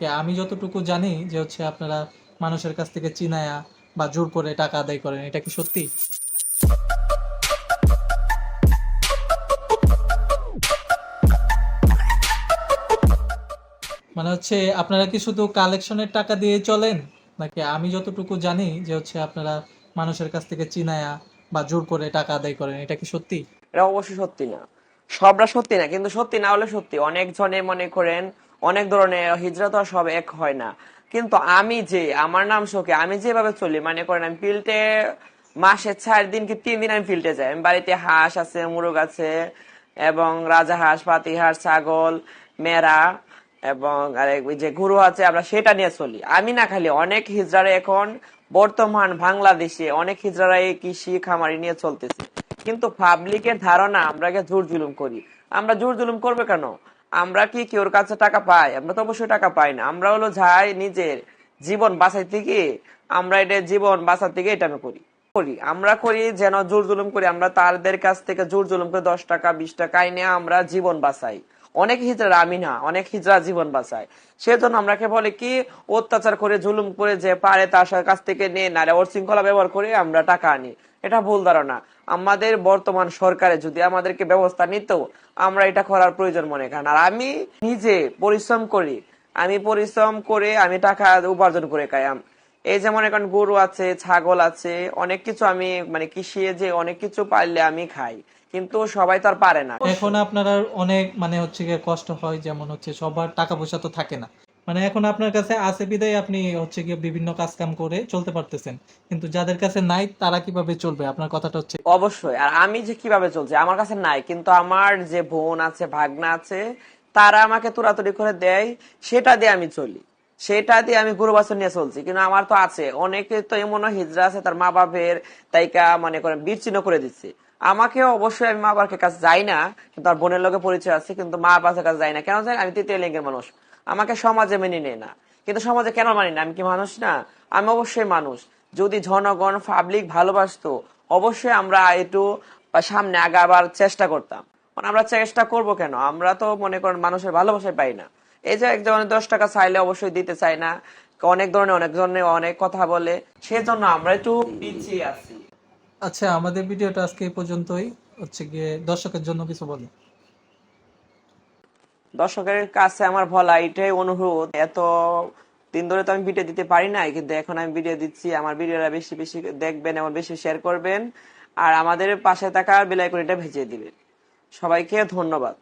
আমি যতটুকু জানি যে হচ্ছে আপনারা মানুষের কাছ থেকে চিনায়া বা জোর করে টাকা আদায় করেন, এটা কি সত্যি? মানে হচ্ছে আপনারা কি শুধু কালেকশনের টাকা দিয়ে চলেন? নাকি আমি যতটুকু জানি যে হচ্ছে আপনারা মানুষের কাছ থেকে চিনায়া বা জোর করে টাকা আদায় করেন, এটা কি সত্যি? এটা অবশ্যই সত্যি না। সবরা সত্যি না, কিন্তু সত্যি না হলে সত্যি। অনেক জনে মনে করেন অনেক ধরনের হিজরা তো সব এক হয় না। কিন্তু আমি যে, আমার নাম শোকে আমি যেভাবে চলি মানে করেন আমি ফিল্টে মাসে চার দিন কি তিন দিন আমি ফিল্টে যাই। আমি বাড়িতে হাঁস আছে, মুরগ আছে, এবং রাজা হাঁস, পাতি হাঁস, ছাগল, মেরা, এবং ওই যে গুরু আছে, আমরা সেটা নিয়ে চলি। আমি না খালি অনেক হিজড়ারা এখন বর্তমান বাংলাদেশে অনেক হিজড়ারা এই কৃষি খামারি নিয়ে চলতেছে। কিন্তু পাবলিকের ধারণা আমরা জোর জুলুম করি। আমরা জোর জুলুম করবে কেন? আমরা কি কেউর কাছে টাকা পাই? আমরা তো অবশ্যই টাকা পাই না। আমরা হলো যাই নিজের জীবন বাঁচাইতে গিয়ে আমরা এটা জীবন বাঁচাতে গিয়ে এটা আমি করি। করি। আমরা করি যেন জোর জুলুম করি। আমরা তাদের কাছ থেকে জোর জুলুম করে দশ টাকা, বিশ টাকা এনে আমরা জীবন বাঁচাই। অনেক হিজড়া আমি না অনেক হিজড়া জীবন বাঁচায়। সেজন্য আমরাকে বলে কি, অত্যাচার করে, জুলুম করে যে পারে তার কাছ থেকে নিয়ে না ওর শৃঙ্খলা ব্যবহার করে আমরা টাকা আনি। এটা ভুল ধারণা। আমাদের বর্তমান সরকারে যদি আমাদেরকে ব্যবস্থা নিত, আমরা এটা করার প্রয়োজন মনে করেন। আর আমি নিজে পরিশ্রম করি। আমি পরিশ্রম করে আমি টাকা উপার্জন করে খাই। এই যেমন এখন গরু আছে ছাগল আছে অনেক কিছু আমি মানে কৃষি যে অনেক কিছু পারলে আমি খাই। কিন্তু সবাই তো আর পারে না। এখন আপনারা অনেক মানে হচ্ছে গিয়ে কষ্ট হয় যেমন হচ্ছে সবার টাকা পয়সা তো থাকে না। মানে এখন আপনার কাছে আছে বিদায় আপনি হচ্ছে গিয়ে বিভিন্ন কাজ কাম করে চলতে পারতেছেন। কিন্তু যাদের কাছে নাই তারা কীভাবে চলবে? আপনার কথাটা হচ্ছে অবশ্যই। আর আমি যে কীভাবে চলছি আমার কাছে নাই। কিন্তু আমার যে বোন আছে ভাগনা আছে তারা আমাকে তোরাতুরি করে দেয় সেটা দিয়ে আমি চলি। সেটা দিয়ে আমি গরু বাছুর নিয়ে চলছি। কিন্তু আমার তো আছে। অনেকে তো এমন হিজড়া আছে, তার মা বাপের তাইকা মনে করেন বিচ্ছিন্ন করে দিচ্ছে। আমাকে অবশ্যই আমি মা বাবার কাছে যাই না, কিন্তু আর বোনের লোকের পরিচয় আছে, কিন্তু মা বাবার কাছে যাই না। কেন যাই আমি তৃতীয় লিঙ্গের মানুষ। আমাকে সমাজে মেনে নেয় না। কিন্তু সমাজে কেন মানি না? আমি কি মানুষ না? আমি অবশ্যই মানুষ। যদি জনগণ পাবলিক ভালোবাসতো, অবশ্যই আমরা একটু সামনে আগাবার চেষ্টা করতাম। মানে আমরা চেষ্টা করব কেন? আমরা তো মনে করেন মানুষের ভালোবাসায় পাই না। এই যে একজন দশ টাকা চাইলে অবশ্যই দিতে চাই না। অনেক ধরনের অনেক ধরনের অনেক কথা বলে। সেজন্য আমরা একটু পিছিয়ে আছি। আচ্ছা আমাদের ভিডিওটা আজকে এই পর্যন্তই। হচ্ছে গিয়ে দর্শকের জন্য কিছু বলেন। দর্শকের কাছে আমার বলা এটাই অনুরোধ। এত দিন ধরে তো আমি ভিডিও দিতে পারি নাই কিন্তু এখন আমি ভিডিও দিচ্ছি। আমার ভিডিওটা বেশি বেশি দেখবেন এবং বেশি শেয়ার করবেন। আর আমাদের পাশে থাকা বেলাইকনিটা ভেজে দিবেন। সবাইকে ধন্যবাদ।